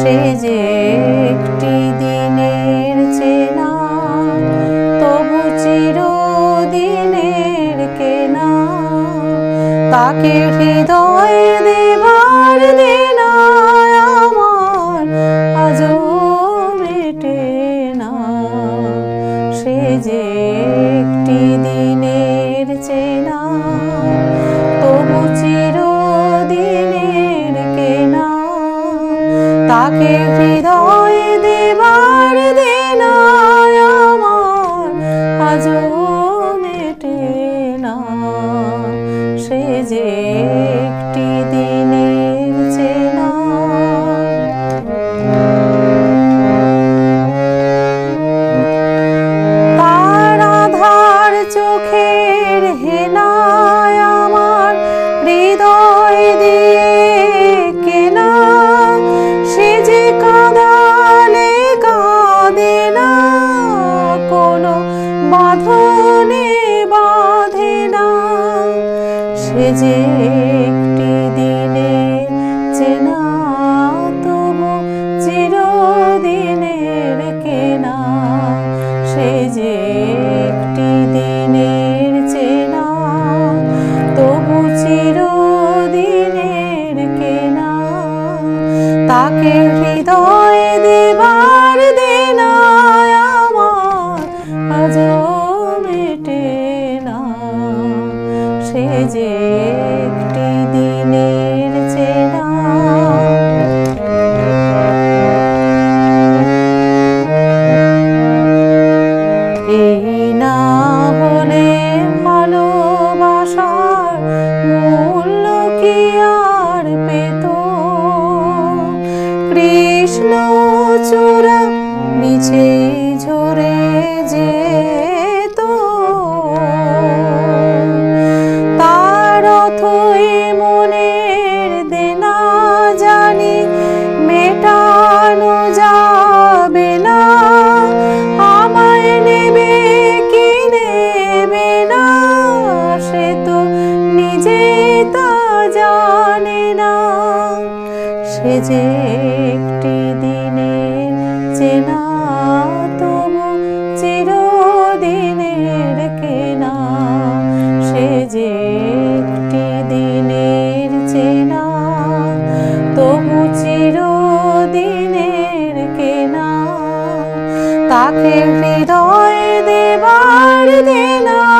সে যে একটি দিনের চেনা তবু চিরদিনের কেনা। তাকে হৃদয় দেবার দেনা তাকে হৃদয় দেবার দেনা আমার আজও মেটে না। সে যে না, কোনো বাঁধনে বাঁধে না। সে যে একটি দিনের চেনা, তবু চিরদিনের কেনা। সে যে একটি দিনের চেনা, তবু চিরদিনের কেনা। তাকে সে যে একটি দিনের চেনা। এই না হলে ভালোবাসার মূল্য কি আর পেত? কৃষ্ণ নিচে ঝরে যেত জানে না। সে যে একটি দিনের চেনা তবু চিরদিনের কেনা। সে যে একটি দিনের চেনা, তবু চিরদিনের কেনা। তাকে হৃদয় দেবার দেনা।